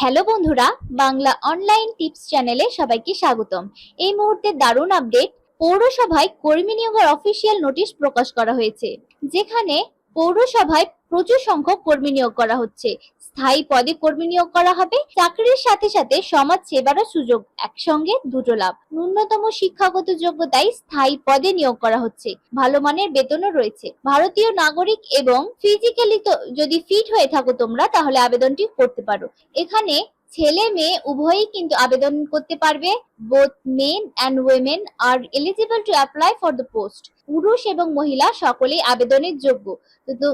Hello বন্ধুরা, Bangla online tips চ্যানেলে সবাইকে স্বাগতম। এই মুহূর্তে দারুণ আপডেট পৌরসভায় কর্মী নিয়োগের অফিসিয়াল নোটিশ প্রকাশ করা হয়েছে, যেখানে পৌরসভায় প্রচুর সংখ্যক কর্মী নিয়োগ করা হচ্ছে। স্থায়ী পদে কর্মী নিয়োগ করা হবে। চাকরির সাথে সাথে সমাজ সেবারও সুযোগ, একসঙ্গে দুটো লাভ। ন্যূনতম শিক্ষাগত যোগ্যতায় স্থায়ী পদে নিয়োগ করা হচ্ছে। ভালো মানের বেতনও রয়েছে। ভারতীয় নাগরিক এবং ফিজিক্যালি তো যদি ফিট হয়ে থাকো তোমরা, তাহলে আবেদনটি করতে পারো। এখানে ছেলে মেয়ে উভয়ই কিন্তু আবেদন করতে পারবে। Both men and women are eligible to apply for the post পুরুষ এবং মহিলা সকলেই আবেদনের যোগ্য। তো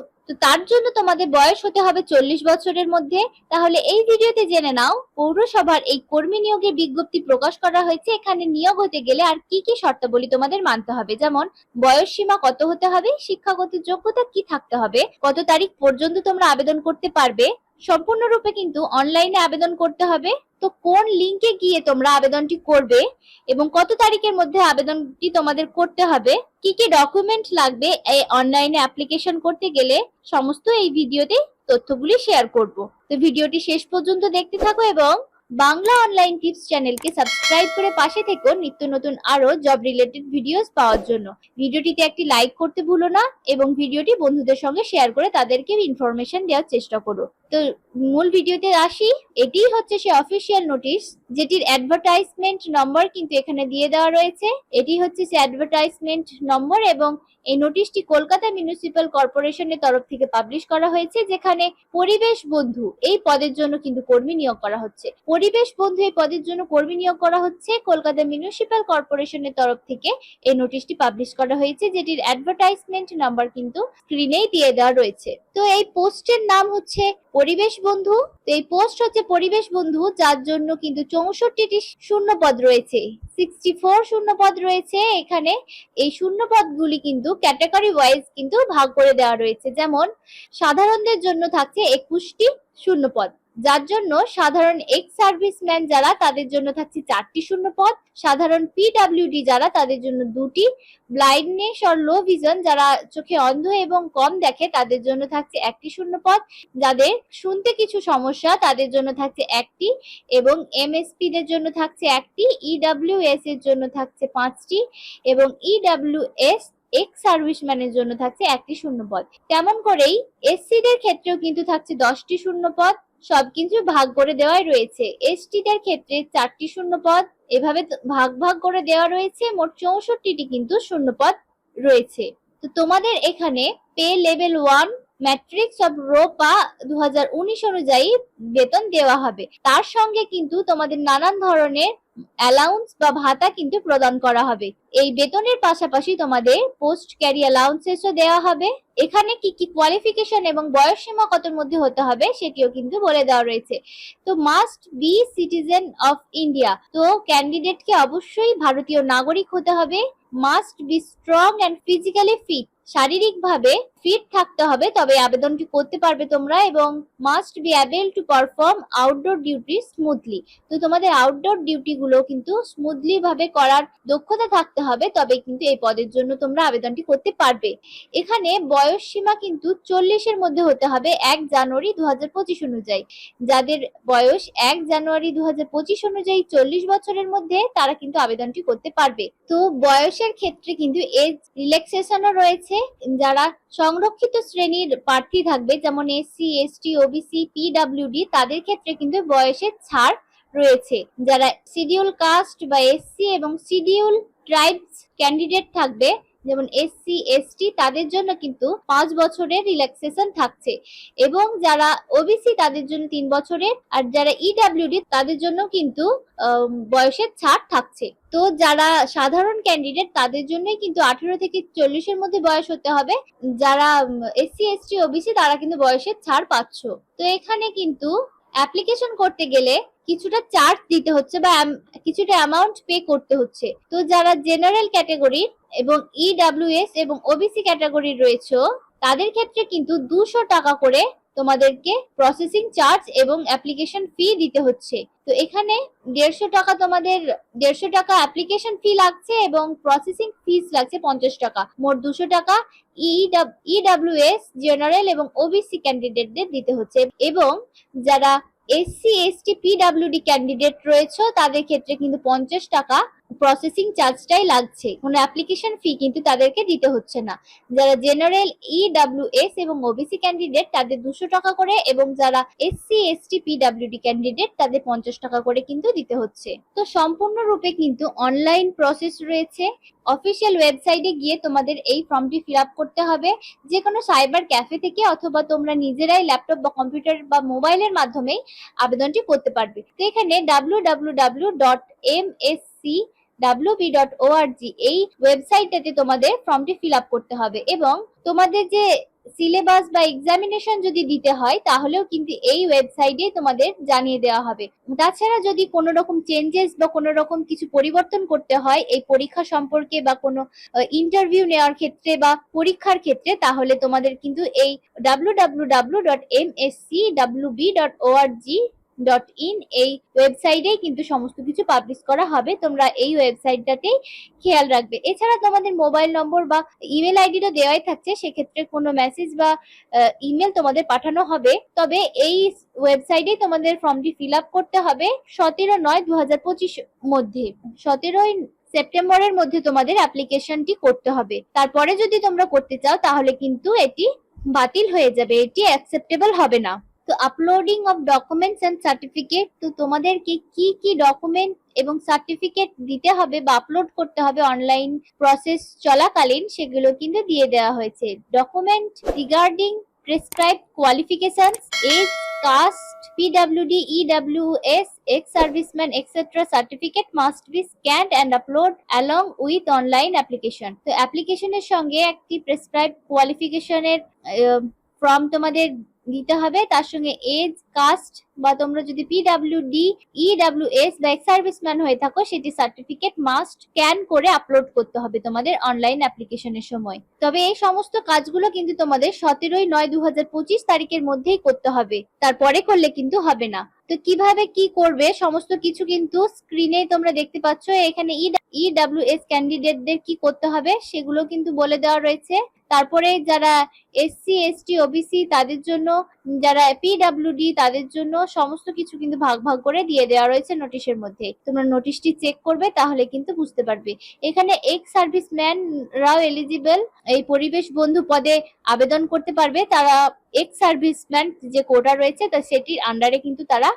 তার জন্য তোমাদের বয়স হতে হবে চল্লিশ বছরের মধ্যে। তাহলে এই ভিডিওতে জেনে নাও, পৌরসভার এই কর্মী নিয়োগের বিজ্ঞপ্তি প্রকাশ করা হয়েছে। এখানে নিয়োগ হতে গেলে আর কি কি শর্তাবলী তোমাদের মানতে হবে? যেমন, বয়স সীমা কত হতে হবে? শিক্ষাগত যোগ্যতা কি থাকতে হবে? কত তারিখ পর্যন্ত তোমরা আবেদন করতে পারবে? সম্পূর্ণরূপে কিন্তু অনলাইনে আবেদন করতে হবে। তো কোন লিংকে গিয়ে তোমরা আবেদনটি করবে এবং কত তারিখের মধ্যে আবেদনটি তোমাদের করতে হবে? কি কি ডকুমেন্ট লাগবে এই অনলাইনে অ্যাপ্লিকেশন করতে গেলে? সমস্ত এই ভিডিওতে তথ্যগুলি শেয়ার করব। তো ভিডিওটি শেষ পর্যন্ত দেখতে থাকো এবং বাংলা অনলাইন টিপস চ্যানেলকে সাবস্ক্রাইব করে পাশে থেকো নিত্য নতুন আরও জব রিলেটেড ভিডিওস পাওয়ার জন্য। ভিডিওটিতে একটি লাইক করতে ভুলো না এবং ভিডিওটি বন্ধুদের সঙ্গে শেয়ার করে তাদেরকে ইনফরমেশন দেওয়ার চেষ্টা করো। তো মূল ভিডিওতে আসি। এটিই হচ্ছে সে অফিসিয়াল নোটিশ যেটির অ্যাডভার্টাইজমেন্ট নম্বর কিন্তু এখানে দিয়ে দেওয়া রয়েছে। এটি হচ্ছে সে অ্যাডভার্টাইজমেন্ট নম্বর এবং এই নোটিশটি কলকাতা মিউনিসিপ্যাল কর্পোরেশনের তরফ থেকে পাবলিশ করা হয়েছে, যেখানে পরিবেশ বন্ধু এই পদের জন্য কিন্তু কর্মী নিয়োগ করা হচ্ছে। পরিবেশ বন্ধু এই পদের জন্য কর্মী নিয়োগ করা হচ্ছে, কলকাতা মিউনিসিপ্যাল কর্পোরেশনের তরফ থেকে এই নোটিশটি পাবলিশ করা হয়েছে, যেটির অ্যাডভার্টাইজমেন্ট নাম্বার কিন্তু স্ক্রিনেই দিয়ে দেওয়া রয়েছে। তো এই পোস্টের নাম হচ্ছে পরিবেশ বন্ধু এই পোস্ট হচ্ছে পরিবেশ বন্ধু, যার জন্য কিন্তু চৌষট্টিটি শূন্য পদ রয়েছে। সিক্সটি ফোর শূন্য পদ রয়েছে। এখানে এই শূন্য পদগুলি কিন্তু ক্যাটাগরি ওয়াইজ কিন্তু ভাগ করে দেওয়া রয়েছে। যেমন, সাধারণদের জন্য থাকছে একুশটি শূন্য পদ যার জন্য সাধারণ এক্স সার্ভিসম্যান যারা তাদের জন্য থাকছে চারটি শূন্য পদ সাধারণ পিডাব্লিউডি যারা তাদের জন্য দুটি ব্লাইন্ডনেস অর লো ভিজন যারা চোখে অন্ধ এবং কম দেখে তাদের জন্য থাকছে একটি শূন্য পদ যাদের শুনতে কিছু সমস্যা তাদের জন্য থাকছে একটি এবং এমএসপি দের জন্য থাকছে একটি ইডাব্লিউএস এর জন্য থাকছে পাঁচটি এবং ইডাব্লিউএস এক্স সার্ভিসম্যানের জন্য থাকছে একটি শূন্য পদ তেমন করেই এসসি দের ক্ষেত্রেও কিন্তু থাকছে দশটি শূন্য পদ সবকিছু ভাগ করে দেওয়াই রয়েছে। এসটি দের ক্ষেত্রে চারটি শূন্যপদ, এভাবে ভাগ ভাগ করে দেওয়া রয়েছে, মোট চৌষট্টিটি কিন্তু শূন্যপদ রয়েছে। তো তোমাদের এখানে pay level one matrix of ROPA দু অনুযায়ী বেতন দেওয়া হবে। তার সঙ্গে কিন্তু তোমাদের নানান ধরনের অ্যালাউন্স বা ভাতা কিন্তু প্রদান করা হবে। এই বেতনের পাশাপাশি তোমাদের পোস্ট ক্যারি অ্যালাউন্সেসও দেওয়া হবে। এখানে কি কি কোয়ালিফিকেশন এবং বয়স সীমা কতর মধ্যে হতে হবে সেটিও কিন্তু বলে দেওয়া রয়েছে। তো must be citizen of India তো ক্যান্ডিডেটকে অবশ্যই ভারতীয় নাগরিক হতে হবে। Must be strong and physically fit শারীরিকভাবে ফিট থাকতে হবে, তবে আবেদনটি করতে পারবে তোমরা এবং must be able to perform outdoor duty smoothly তো তোমাদের আউটডোর ডিউটি গুলো কিন্তু স্মুথলি ভাবে করার দক্ষতা থাকতে হবে, তবে কিন্তু এই পদের জন্য তোমরা আবেদনটি করতে পারবে। এখানে বয়স সীমা কিন্তু চল্লিশের মধ্যে হতে হবে এক জানুয়ারি দু হাজার পঁচিশ অনুযায়ী। যাদের বয়স এক জানুয়ারি দু হাজার পঁচিশ অনুযায়ী চল্লিশ বছরের মধ্যে, তারা কিন্তু আবেদনটি করতে পারবে। তো বয়সের ক্ষেত্রে কিন্তু এজ রিল্যাক্সেশনও রয়েছে যারা সংরক্ষিত শ্রেণির প্রার্থী থাকবে, যেমন এসসি, এসটি, ওবিসি, পিডাব্লিউডি, তাদের ক্ষেত্রে কিন্তু বয়সের ছাড় রয়েছে। যারা শিডিউল কাস্ট বা এসসি এবং শিডিউল ট্রাইবস ক্যান্ডিডেট থাকবে যেমন এসসি এসটি তাদের জন্য কিন্তু পাঁচ বছরের রিল্যাক্সেশন থাকছে। এবং যারা ওবিসি তাদের জন্য তিন বছরের, আর যারা ইডাব্লিউডি তাদের জন্য কিন্তু বয়সের ছাড় থাকছে। তো যারা সাধারণ ক্যান্ডিডেট তাদের জন্যই কিন্তু আঠেরো থেকে চল্লিশের মধ্যে বয়স হতে হবে। যারা এসসি এসটি ওবিসি তারা কিন্তু বয়সের ছাড় পাচ্ছ। তো এখানে কিন্তু অ্যাপ্লিকেশন করতে গেলে কিছুটা চার্জ দিতে হচ্ছে বা কিছুটা অ্যামাউন্ট পে করতে হচ্ছে। তো যারা জেনারেল ক্যাটাগরির এবং ইডাব্লিউএস এবং ওবিসি ক্যাটাগরি রয়েছে, তাদের ক্ষেত্রে কিন্তু দুশো টাকা করে তোমাদেরকে প্রসেসিং চার্জ এবং অ্যাপ্লিকেশন ফি দিতে হচ্ছে। তো এখানে দেড়শো টাকা তোমাদের, দেড়শো টাকা অ্যাপ্লিকেশন ফি লাগছে এবং প্রসেসিং ফিস লাগছে পঞ্চাশ টাকা। মোট দুশো টাকা ইডাব্লিউএস জেনারেল এবং ওবিসি ক্যান্ডিডেটদের দিতে হচ্ছে। এবং যারা এসসি এসটি পিডাব্লিউডি ক্যান্ডিডেট রয়েছে, তাদের ক্ষেত্রে কিন্তু পঞ্চাশ টাকা প্রসেসিং চার্জটাই লাগছে। কোনো অ্যাপ্লিকেশন ফি কিন্তু তাদেরকে দিতে হচ্ছে না। যারা জেনারেল ইডাব্লিউএস এবং ওবিসি ক্যান্ডিডেট তাদের দুশো টাকা করে এবং যারা এসসি এসটি পিডাব্লিউডি ক্যান্ডিডেট তাদের পঞ্চাশ টাকা করে কিন্তু দিতে হচ্ছে। তো সম্পূর্ণরূপে কিন্তু অনলাইন প্রসেস রয়েছে। অফিসিয়াল ওয়েবসাইটে গিয়ে তোমাদের এই ফর্মটি ফিল আপ করতে হবে। যে কোনো সাইবার ক্যাফে থেকে অথবা তোমরা নিজেরাই ল্যাপটপ বা কম্পিউটার বা মোবাইলের মাধ্যমেই আবেদনটি করতে পারবে। তো এখানে W W W dot M S C WB dot ORG এই ওয়েবসাইটটাতে তোমাদের ফর্মটি ফিল আপ করতে হবে এবং তোমাদের যে সিলেবাস বা এক্সামিনেশন যদি দিতে হয়, তাহলেও কিন্তু এই ওয়েবসাইটে তোমাদের জানিয়ে দেওয়া হবে। তাছাড়া যদি কোনো রকম চেঞ্জেস বা কোনো রকম কিছু পরিবর্তন করতে হয়, এই পরীক্ষা সম্পর্কে বা কোনো ইন্টারভিউ নেওয়ার ক্ষেত্রে বা পরীক্ষার ক্ষেত্রে, তাহলে তোমাদের কিন্তু এই W W W dot M S C WB dot ORG dot in এই ওয়েবসাইটেই কিন্তু সমস্ত কিছু পাবলিশ করা হবে। তোমরা এই ওয়েবসাইটটাতেই খেয়াল রাখবে। এছাড়া তোমাদের মোবাইল নম্বর বা ইমেল আইডিটা দেওয়াই থাকছে। সেক্ষেত্রে কোনো মেসেজ বা ইমেল তোমাদের পাঠানো হবে। তবে এই ওয়েবসাইটে তোমাদের ফর্মটি ফিল আপ করতে হবে সতেরো নয় দু হাজার পঁচিশ মধ্যে। সতেরোই সেপ্টেম্বরের মধ্যে তোমাদের অ্যাপ্লিকেশনটি করতে হবে। তারপরে যদি তোমরা করতে চাও, তাহলে কিন্তু এটি বাতিল হয়ে যাবে। এটি অ্যাকসেপ্টেবল হবে না। তো uploading of documents and certificate তো তোমাদেরকে কি কি ডকুমেন্ট এবং সার্টিফিকেট দিতে হবে বা আপলোড করতে হবে অনলাইন প্রসেস চলাকালীন, সেগুলো কিন্তু দিয়ে দেওয়া হয়েছে। Document regarding prescribed qualifications, age, caste pwd ews ex serviceman etcetera certificate must be scanned and upload along with online application তো অ্যাপ্লিকেশনের সঙ্গে একটি প্রেসক্রাইব কোয়ালিফিকেশনের ফর্ম তোমাদের দিতে হবে। তার সঙ্গে এজ কাস্ট বা তোমরা যদি পিডাব্লিউডি ইডাব্লিউএস বা এক্স সার্ভিসম্যান হয়ে থাকো, সেটি সার্টিফিকেট মাস্ট স্ক্যান করে আপলোড করতে হবে তোমাদের অনলাইন অ্যাপ্লিকেশনের সময়। তবে এই সমস্ত কাজগুলো কিন্তু তোমাদের সতেরোই নয় দু হাজার পঁচিশ তারিখের মধ্যেই করতে হবে। তারপরে করলে কিন্তু হবে না। তো কীভাবে কি করবে, সমস্ত কিছু কিন্তু স্ক্রিনে তোমরা দেখতে পাচ্ছ। এখানে ইডাব্লিউএস ক্যান্ডিডেটদের কি করতে হবে, সেগুলো কিন্তু বলে দেওয়া রয়েছে। তারপরে যারা এসসি এসটি ওবিসি তাদের জন্য, যারা পিডাব্লিউডি তাদের জন্য সমস্ত কিছু কিন্তু ভাগ ভাগ করে দিয়ে দেওয়া রয়েছে নোটিশের মধ্যে। তোমরা নোটিশটি চেক করবে, তাহলে কিন্তু বুঝতে পারবে। এখানে এক্স সার্ভিসম্যানরাও এলিজিবল এই পরিবেশ বন্ধু পদে আবেদন করতে পারবে। তারা এক্স সার্ভিসম্যান যে কোটা রয়েছে, তা সেটির আন্ডারে কিন্তু তারা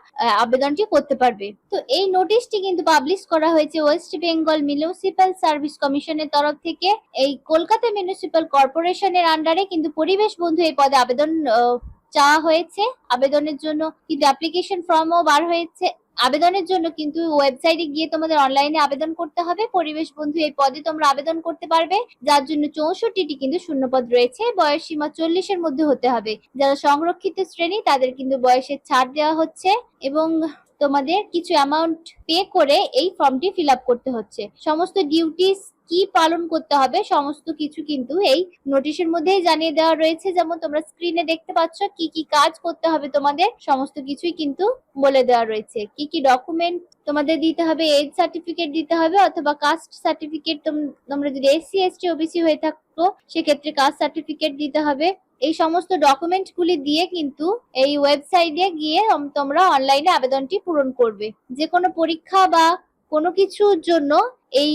আবেদনটি করতে পারবে। তো এই নোটিশটি কিন্তু পাবলিশ করা হয়েছে ওয়েস্ট বেঙ্গল মিউনিসিপ্যাল সার্ভিস কমিশনের তরফ থেকে। এই কলকাতা মিউনিসিপ্যাল কর্পোরেশনের আন্ডারে কিন্তু পরিবেশ বন্ধু এই পদে আবেদন চাওয়া হয়েছে, আবেদনের জন্য কিন্তু অ্যাপ্লিকেশন ফর্মও বার হয়েছে। আবেদনের জন্য কিন্তু ওয়েবসাইটে গিয়ে তোমাদের অনলাইনে আবেদন করতে হবে। পরিবেশ বন্ধু এই পদে তোমরা আবেদন করতে পারবে। যার জন্য চৌষট্টিটি কিন্তু শূন্যপদ রয়েছে। বয়স সীমা চল্লিশের মধ্যে হতে হবে। যারা সংরক্ষিত শ্রেণি, তাদের কিন্তু বয়সের ছাড় দেওয়া হচ্ছে এবং তোমাদের কিছু অ্যামাউন্ট পে করে এই ফর্মটি ফিল করতে হচ্ছে। সমস্ত ডিউটিস কি পালন করতে হবে, সমস্ত কিছু কিন্তু এই নোটিশের মধ্যেই জানিয়ে দেওয়া রয়েছে। যেমন তোমরা স্ক্রিনে দেখতে পাচ্ছ কি কি কাজ করতে হবে তোমাদের, সমস্ত কিছুই কিন্তু বলে দেওয়া রয়েছে। কি কি ডকুমেন্ট তোমাদের দিতে হবে এজ সার্টিফিকেট দিতে হবে অথবা কাস্ট সার্টিফিকেট তোমরা যদি এসসি এসটি ওবিসি হয়ে থাকো, সেক্ষেত্রে কাস্ট সার্টিফিকেট দিতে হবে। এই সমস্ত ডকুমেন্ট গুলি দিয়ে কিন্তু এই ওয়েবসাইটে গিয়ে তোমরা অনলাইনে আবেদনটি পূরণ করবে। যে কোনো পরীক্ষা বা কোনো কিছুর জন্য এই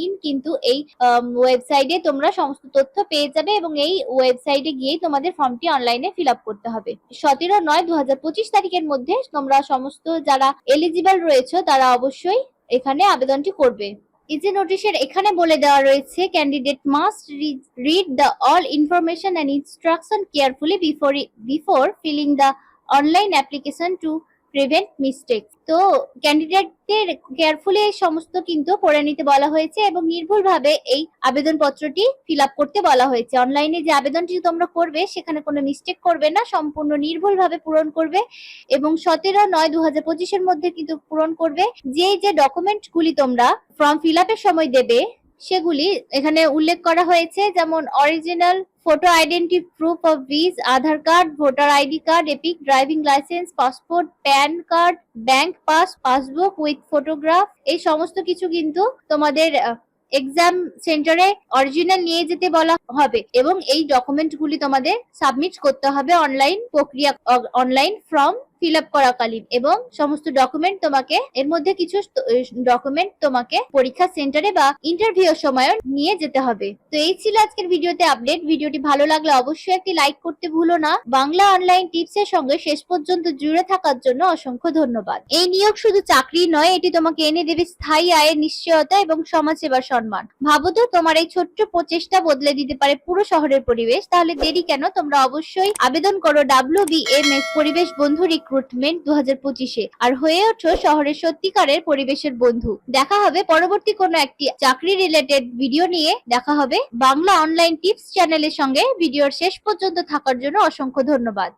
ইন কিন্তু এই ওয়েবসাইটে তোমরা সমস্ত তথ্য পেয়ে যাবে এবং এই ওয়েবসাইটে গিয়ে তোমাদের ফর্মটি অনলাইনে ফিল আপ করতে হবে। সতেরো নয় দু হাজার পঁচিশ তারিখের মধ্যে তোমরা সমস্ত যারা এলিজিবল রয়েছে, তারা অবশ্যই এখানে আবেদনটি করবে। ইজি নোটিশের এখানে বলে দেওয়া রয়েছে candidate must read the all information and instruction carefully before before filling the online application to prevent mistake তো ক্যান্ডিডেটদের কেয়ারফুলি এই সমস্ত কিন্তু পড়ে নিতে বলা হয়েছে এবং নির্ভুলভাবে এই আবেদনপত্রটি ফিল আপ করতে বলা হয়েছে। অনলাইনে যে আবেদনটি তোমরা করবে, সেখানে কোনো মিস্টেক করবে না, সম্পূর্ণ নির্ভুলভাবে পূরণ করবে এবং সতেরো নয় দু হাজার পঁচিশের মধ্যে কিন্তু পূরণ করবে। যে যে ডকুমেন্ট গুলি তোমরা ফর্ম ফিল আপের সময় দেবে, সেগুলি এখানে উল্লেখ করা হয়েছে, যেমন original photo identity proof of viz Aadhaar card voter ID card EPIC driving licence passport PAN card bank pass passbook with photograph এই সমস্ত কিছু কিন্তু তোমাদের এক্সাম সেন্টারে অরিজিনাল নিয়ে যেতে বলা হবে এবং এই ডকুমেন্টগুলি তোমাদের সাবমিট করতে হবে অনলাইন প্রক্রিয়া অনলাইন ফর্ম ফিল আপ করাকালীন এবং সমস্ত ডকুমেন্ট তোমাকে, এর মধ্যে কিছু ডকুমেন্ট তোমাকে পরীক্ষা সেন্টারে বা ইন্টারভিউ সময় নিয়ে যেতে হবে। তো এই ছিল আজকের ভিডিওতে আপডেট ভিডিওটি ভালো লাগলে অবশ্যই একটি লাইক করতে ভুলো না। বাংলা অনলাইন টিপস এর সঙ্গে শেষ পর্যন্ত জুড়ে থাকার জন্য অসংখ্য ধন্যবাদ। এই নিয়োগ শুধু চাকরি নয়, এটি তোমাকে এনে দেবে স্থায়ী আয়ের নিশ্চয়তা এবং সমাজ সেবার সম্মান। ভাবো তো, তোমার এই ছোট্ট প্রচেষ্টা বদলে দিতে পারে পুরো শহরের পরিবেশ। তাহলে দেরি কেন? তোমরা অবশ্যই আবেদন করো ডাব্লিউ বি এম এস পরিবেশ বন্ধু রিক্রুটমেন্ট দু হাজার পঁচিশে। আর হয়ে ওঠো শহরের সত্যিকারের পরিবেশের বন্ধু। দেখা হবে পরবর্তী কোনো একটি চাকরি রিলেটেড ভিডিও নিয়ে। দেখা হবে বাংলা অনলাইন টিপস চ্যানেলের সঙ্গে। ভিডিওর শেষ পর্যন্ত থাকার জন্য অসংখ্য ধন্যবাদ।